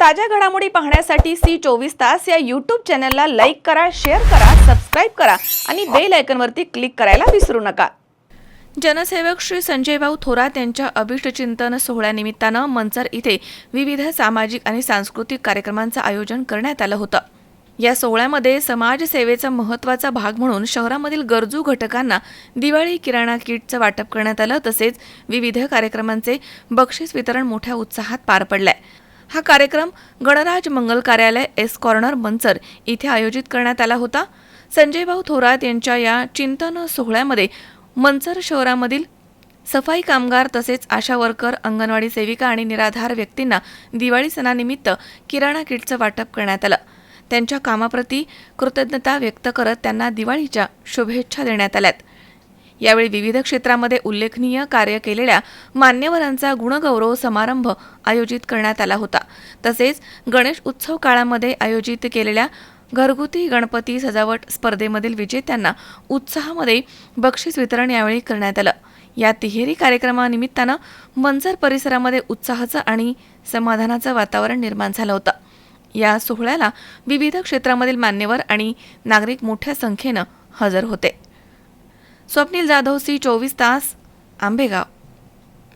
ताज्या घडामोडी पाहण्यासाठी सी चोवीस तास या यूट्यूब चॅनलला लाईक करा शेअर करा सबस्क्राईब करा आणि बेल आयकनवरती क्लिक करायला विसरू नका. जनसेवक श्री संजय भाऊ थोरात यांच्या अभिष्टचिंतन सोहळ्यानिमित्तानं मंचर इथे विविध सामाजिक आणि सांस्कृतिक कार्यक्रमांचं आयोजन करण्यात आलं होतं. या सोहळ्यामध्ये समाजसेवेचा महत्त्वाचा भाग म्हणून शहरामधील गरजू घटकांना दिवाळी किराणा किटचं वाटप करण्यात आलं तसेच विविध कार्यक्रमांचे बक्षीस वितरण मोठ्या उत्साहात पार पडलाय. हा कार्यक्रम गणराज मंगल कार्यालय एस कॉर्नर मंचर इथे आयोजित करण्यात आला होता. संजय भाऊ थोरात यांच्या या चिंतन सोहळ्यामध्ये मंचर शहरामधील सफाई कामगार तसेच आशा वर्कर अंगणवाडी सेविका आणि निराधार व्यक्तींना दिवाळी सणानिमित्त किराणा किटचं वाटप करण्यात आलं. त्यांच्या कामाप्रती कृतज्ञता व्यक्त करत त्यांना दिवाळीच्या शुभेच्छा देण्यात आल्यात. यावेळी विविध क्षेत्रामध्ये उल्लेखनीय कार्य केलेल्या मान्यवरांचा गुणगौरव समारंभ आयोजित करण्यात आला होता. तसेच गणेश उत्सव काळामध्ये आयोजित केलेल्या घरगुती गणपती सजावट स्पर्धेमधील विजेत्यांना उत्साहामध्ये बक्षीस वितरण यावेळी करण्यात आलं. या तिहेरी कार्यक्रमानिमित्तानं मंचर परिसरामध्ये उत्साहाचं आणि समाधानाचं वातावरण निर्माण झालं होतं. या सोहळ्याला विविध क्षेत्रामधील मान्यवर आणि नागरिक मोठ्या संख्येनं हजर होते. स्वप्नील जाधव सी चोवीस तास आंबेगाव.